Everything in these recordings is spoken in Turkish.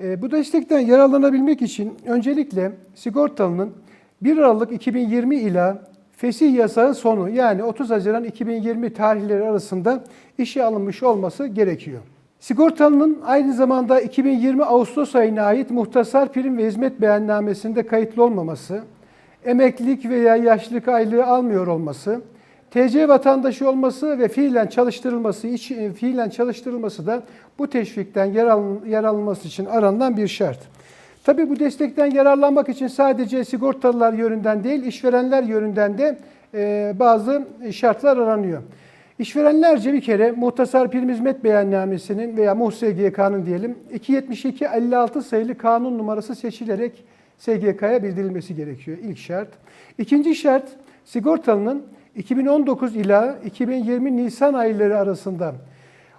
E, bu destekten yararlanabilmek için öncelikle sigortalının 1 Aralık 2020 ila fesih yasağı sonu yani 30 Haziran 2020 tarihleri arasında işe alınmış olması gerekiyor. Sigortalının aynı zamanda 2020 Ağustos ayına ait muhtasar prim ve hizmet beyannamesinde kayıtlı olmaması, emeklilik veya yaşlılık aylığı almıyor olması, TC vatandaşı olması ve fiilen çalıştırılması için fiilen çalıştırılması da bu teşvikten yer, alın, yer alınması için aranılan bir şart. Tabii bu destekten yararlanmak için sadece sigortalılar yönünden değil, işverenler yönünden de e, bazı şartlar aranıyor. İşverenlerce bir kere Muhtasar Prim Hizmet Beyannamesi'nin veya MUHSGK'nın diyelim 272-56 sayılı kanun numarası seçilerek SGK'ya bildirilmesi gerekiyor. İlk şart. İkinci şart sigortalının 2019 ila 2020 Nisan ayları arasında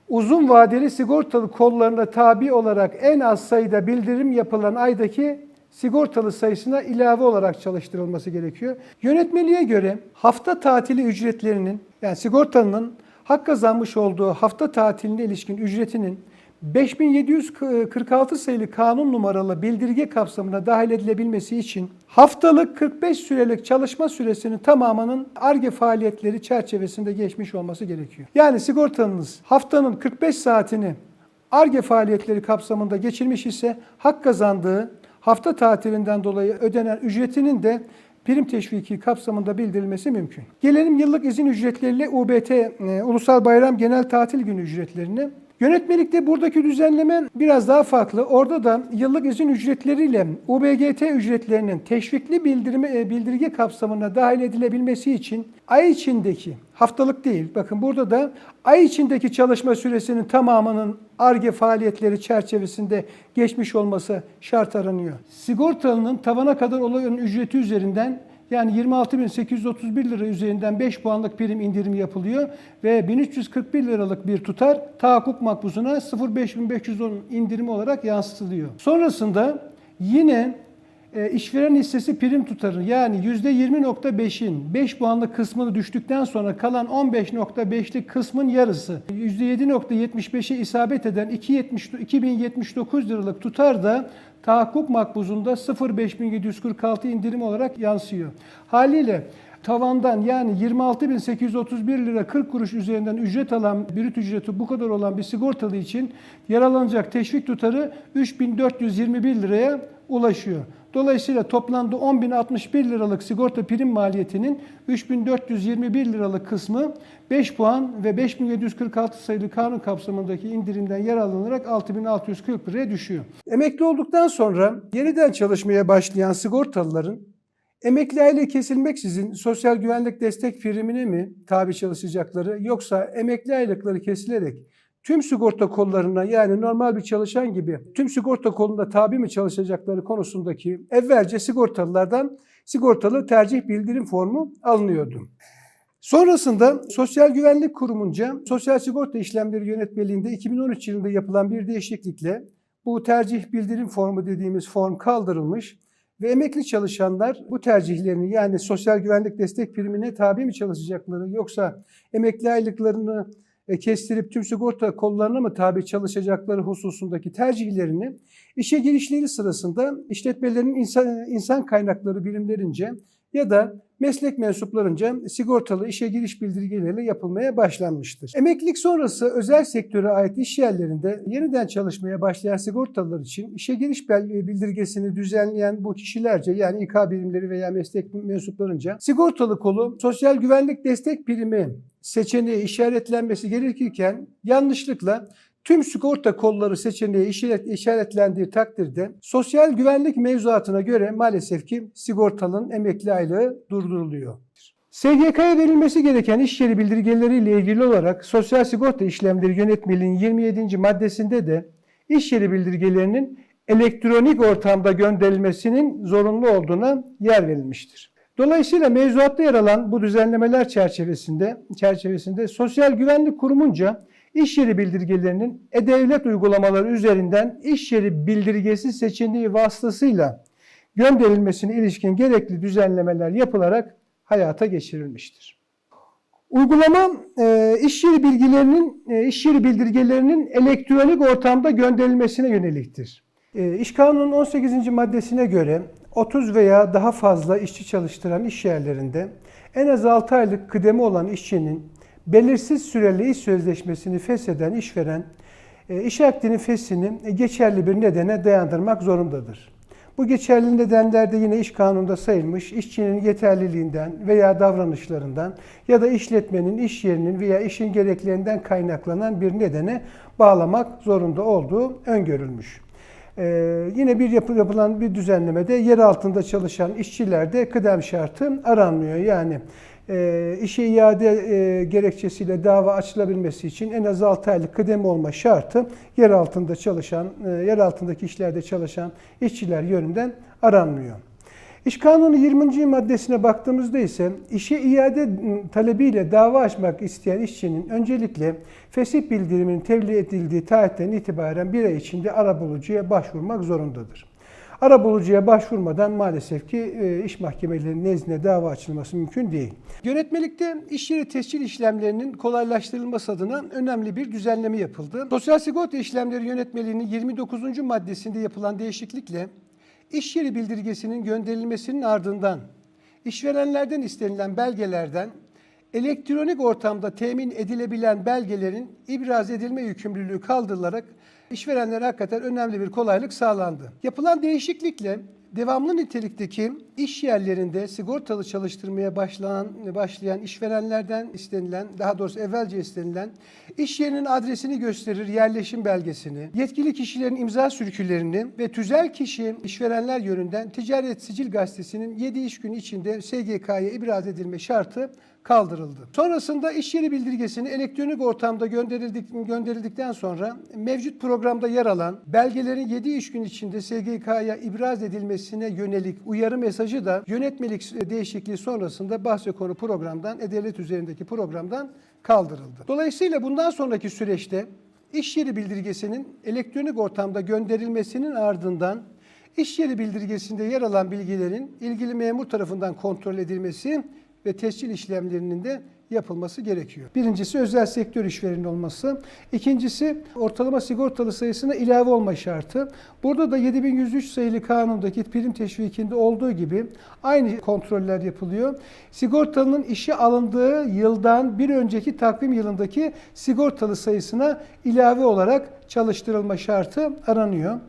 uzun vadeli sigortalı kollarına tabi olarak en az sayıda bildirim yapılan aydaki sigortalı sayısına ilave olarak çalıştırılması gerekiyor. Yönetmeliğe göre hafta tatili ücretlerinin yani sigortalının hak kazanmış olduğu hafta tatiline ilişkin ücretinin 5746 sayılı kanun numaralı bildirge kapsamına dahil edilebilmesi için haftalık 45 sürelik çalışma süresinin tamamının ARGE faaliyetleri çerçevesinde geçmiş olması gerekiyor. Yani sigortanız haftanın 45 saatini ARGE faaliyetleri kapsamında geçirmiş ise hak kazandığı hafta tatilinden dolayı ödenen ücretinin de prim teşviki kapsamında bildirilmesi mümkün. Gelelim yıllık izin ücretleriyle UBT, e, Ulusal Bayram Genel Tatil Günü ücretlerine. Yönetmelikte buradaki düzenleme biraz daha farklı. Orada da yıllık izin ücretleriyle UBGT ücretlerinin teşvikli bildirme, bildirge kapsamına dahil edilebilmesi için ay içindeki, haftalık değil, bakın burada da ay içindeki çalışma süresinin tamamının ARGE faaliyetleri çerçevesinde geçmiş olması şart aranıyor. Sigortalının tavana kadar olan ücreti üzerinden yani 26.831 lira üzerinden 5 puanlık prim indirimi yapılıyor ve 1341 liralık bir tutar tahakkuk makbuzuna 0.5510 indirimi olarak yansıtılıyor. Sonrasında yine e, işveren hissesi prim tutarı yani %20.5'in 5 puanlık kısmını düştükten sonra kalan 15.5'lik kısmın yarısı %7.75'e isabet eden 270 2079 liralık tutar da tahakkuk makbuzunda 0.5746 indirim olarak yansıyor. Haliyle tavandan yani 26.831 lira 40 kuruş üzerinden ücret alan, brüt ücreti bu kadar olan bir sigortalı için yer alınacak teşvik tutarı 3.421 liraya ulaşıyor. Dolayısıyla toplamda 10.061 liralık sigorta prim maliyetinin 3.421 liralık kısmı 5 puan ve 5.746 sayılı kanun kapsamındaki indirimden yer alınarak 6.640 liraya düşüyor. Emekli olduktan sonra yeniden çalışmaya başlayan sigortalıların emekli aile kesilmeksizin sosyal güvenlik destek primine mi tabi çalışacakları yoksa emekli aylıkları kesilerek tüm sigorta kollarına yani normal bir çalışan gibi tüm sigorta kolunda tabi mi çalışacakları konusundaki evvelce sigortalılardan sigortalı tercih bildirim formu alınıyordu. Sonrasında Sosyal Güvenlik Kurumunca Sosyal Sigorta İşlemleri Yönetmeliğinde 2013 yılında yapılan bir değişiklikle bu tercih bildirim formu dediğimiz form kaldırılmış ve emekli çalışanlar bu tercihlerini yani sosyal güvenlik destek primine tabi mi çalışacakları yoksa emekli aylıklarını kestirip tüm sigorta kollarına mı tabi çalışacakları hususundaki tercihlerini işe girişleri sırasında işletmelerin insan, insan kaynakları birimlerince ya da meslek mensuplarınca sigortalı işe giriş bildirgeleriyle yapılmaya başlanmıştır. Emeklilik sonrası özel sektöre ait iş yerlerinde yeniden çalışmaya başlayan sigortalılar için işe giriş bildirgesini düzenleyen bu kişilerce yani İK birimleri veya meslek mensuplarınca sigortalı kolu sosyal güvenlik destek primi seçeneği işaretlenmesi gerekirken yanlışlıkla tüm sigorta kolları seçeneği işaretlendiği takdirde sosyal güvenlik mevzuatına göre maalesef ki sigortalının emekli aylığı durduruluyor. SGK'ya verilmesi gereken iş yeri bildirgeleriyle ilgili olarak Sosyal Sigorta İşlemleri Yönetmeliğinin 27. maddesinde de iş yeri bildirgelerinin elektronik ortamda gönderilmesinin zorunlu olduğuna yer verilmiştir. Dolayısıyla mevzuatta yer alan bu düzenlemeler çerçevesinde çerçevesinde Sosyal Güvenlik Kurumunca iş yeri bildirgelerinin e-devlet uygulamaları üzerinden iş yeri bildirgesi seçeneği vasıtasıyla gönderilmesine ilişkin gerekli düzenlemeler yapılarak hayata geçirilmiştir. Uygulama e, iş yeri bilgilerinin e, iş yeri bildirgelerinin elektronik ortamda gönderilmesine yöneliktir. E, İş Kanunu'nun 18. maddesine göre 30 veya daha fazla işçi çalıştıran iş yerlerinde en az 6 aylık kıdemi olan işçinin belirsiz süreli iş sözleşmesini fesheden işveren e, iş akdinin feshini geçerli bir nedene dayandırmak zorundadır. Bu geçerli nedenler de yine iş kanununda sayılmış işçinin yeterliliğinden veya davranışlarından ya da işletmenin, iş yerinin veya işin gereklerinden kaynaklanan bir nedene bağlamak zorunda olduğu öngörülmüş. Ee, yine bir yapı, yapılan bir düzenlemede yer altında çalışan işçilerde kıdem şartı aranmıyor. Yani e, işe iade e, gerekçesiyle dava açılabilmesi için en az 6 aylık kıdem olma şartı yer altında çalışan, e, yer altındaki işlerde çalışan işçiler yönünden aranmıyor. İş Kanunu 20. maddesine baktığımızda ise işe iade talebiyle dava açmak isteyen işçinin öncelikle fesih bildiriminin tebliğ edildiği tarihten itibaren bir ay içinde arabulucuya başvurmak zorundadır. Arabulucuya başvurmadan maalesef ki e, iş mahkemelerinin nezdinde dava açılması mümkün değil. Yönetmelikte iş yeri tescil işlemlerinin kolaylaştırılması adına önemli bir düzenleme yapıldı. Sosyal sigorta işlemleri yönetmeliğinin 29. maddesinde yapılan değişiklikle İş yeri bildirgesinin gönderilmesinin ardından işverenlerden istenilen belgelerden elektronik ortamda temin edilebilen belgelerin ibraz edilme yükümlülüğü kaldırılarak işverenlere hakikaten önemli bir kolaylık sağlandı. Yapılan değişiklikle devamlı nitelikteki iş yerlerinde sigortalı çalıştırmaya başlayan, başlayan işverenlerden istenilen, daha doğrusu evvelce istenilen iş yerinin adresini gösterir, yerleşim belgesini, yetkili kişilerin imza sürkülerini ve tüzel kişi işverenler yönünden Ticaret Sicil Gazetesi'nin 7 iş günü içinde SGK'ya ibraz edilme şartı kaldırıldı. Sonrasında iş yeri bildirgesini elektronik ortamda gönderildik, gönderildikten sonra mevcut programda yer alan belgelerin 7 iş gün içinde SGK'ya ibraz edilmesine yönelik uyarı mesajı da yönetmelik değişikliği sonrasında bahse konu programdan, E-Devlet üzerindeki programdan kaldırıldı. Dolayısıyla bundan sonraki süreçte iş yeri bildirgesinin elektronik ortamda gönderilmesinin ardından iş yeri bildirgesinde yer alan bilgilerin ilgili memur tarafından kontrol edilmesi ve tescil işlemlerinin de yapılması gerekiyor. Birincisi özel sektör işvereni olması. İkincisi ortalama sigortalı sayısına ilave olma şartı. Burada da 7103 sayılı kanundaki prim teşvikinde olduğu gibi aynı kontroller yapılıyor. Sigortalının işe alındığı yıldan bir önceki takvim yılındaki sigortalı sayısına ilave olarak çalıştırılma şartı aranıyor.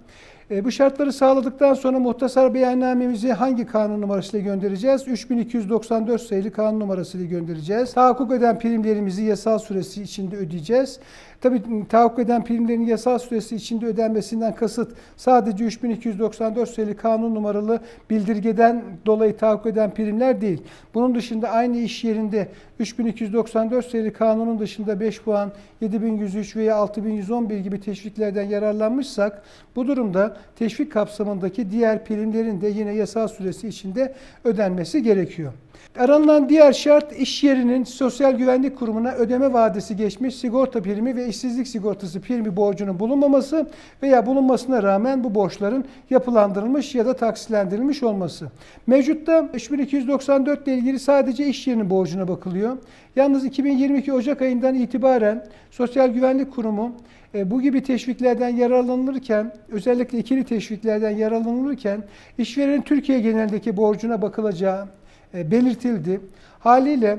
E, bu şartları sağladıktan sonra muhtasar beyannamemizi hangi kanun numarasıyla göndereceğiz? 3294 sayılı kanun numarasıyla göndereceğiz. Tahakkuk eden primlerimizi yasal süresi içinde ödeyeceğiz. Tabii tahakkuk eden primlerin yasal süresi içinde ödenmesinden kasıt sadece 3294 sayılı kanun numaralı bildirgeden dolayı tahakkuk eden primler değil. Bunun dışında aynı iş yerinde 3294 sayılı kanunun dışında 5 puan, 7103 veya 6111 gibi teşviklerden yararlanmışsak bu durumda teşvik kapsamındaki diğer primlerin de yine yasal süresi içinde ödenmesi gerekiyor. Aranılan diğer şart iş yerinin Sosyal Güvenlik Kurumu'na ödeme vadesi geçmiş sigorta primi ve işsizlik sigortası primi borcunun bulunmaması veya bulunmasına rağmen bu borçların yapılandırılmış ya da taksitlendirilmiş olması. Mevcutta 3294 ile ilgili sadece iş yerinin borcuna bakılıyor. Yalnız 2022 Ocak ayından itibaren Sosyal Güvenlik Kurumu e, bu gibi teşviklerden yararlanılırken, özellikle ikili teşviklerden yararlanılırken işverenin Türkiye genelindeki borcuna bakılacağı belirtildi. Haliyle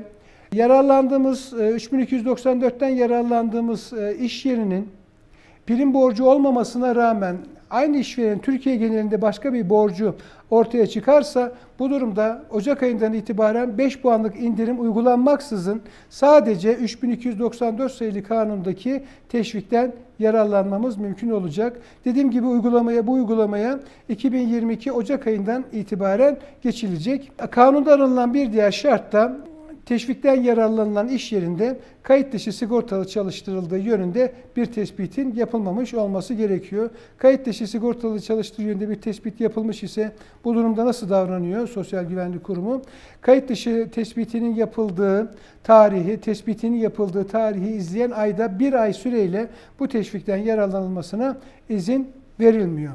yararlandığımız, e, 3294'ten yararlandığımız e, iş yerinin prim borcu olmamasına rağmen aynı işverenin Türkiye genelinde başka bir borcu ortaya çıkarsa bu durumda Ocak ayından itibaren 5 puanlık indirim uygulanmaksızın sadece 3294 sayılı kanundaki teşvikten yararlanmamız mümkün olacak. Dediğim gibi uygulamaya bu uygulamaya 2022 Ocak ayından itibaren geçilecek. Kanunda aranılan bir diğer şart da teşvikten yararlanılan iş yerinde kayıt dışı sigortalı çalıştırıldığı yönünde bir tespitin yapılmamış olması gerekiyor. Kayıt dışı sigortalı çalıştırdığı yönünde bir tespit yapılmış ise bu durumda nasıl davranıyor Sosyal Güvenlik Kurumu? Kayıt dışı tespitinin yapıldığı tarihi, tespitinin yapıldığı tarihi izleyen ayda bir ay süreyle bu teşvikten yararlanılmasına izin verilmiyor.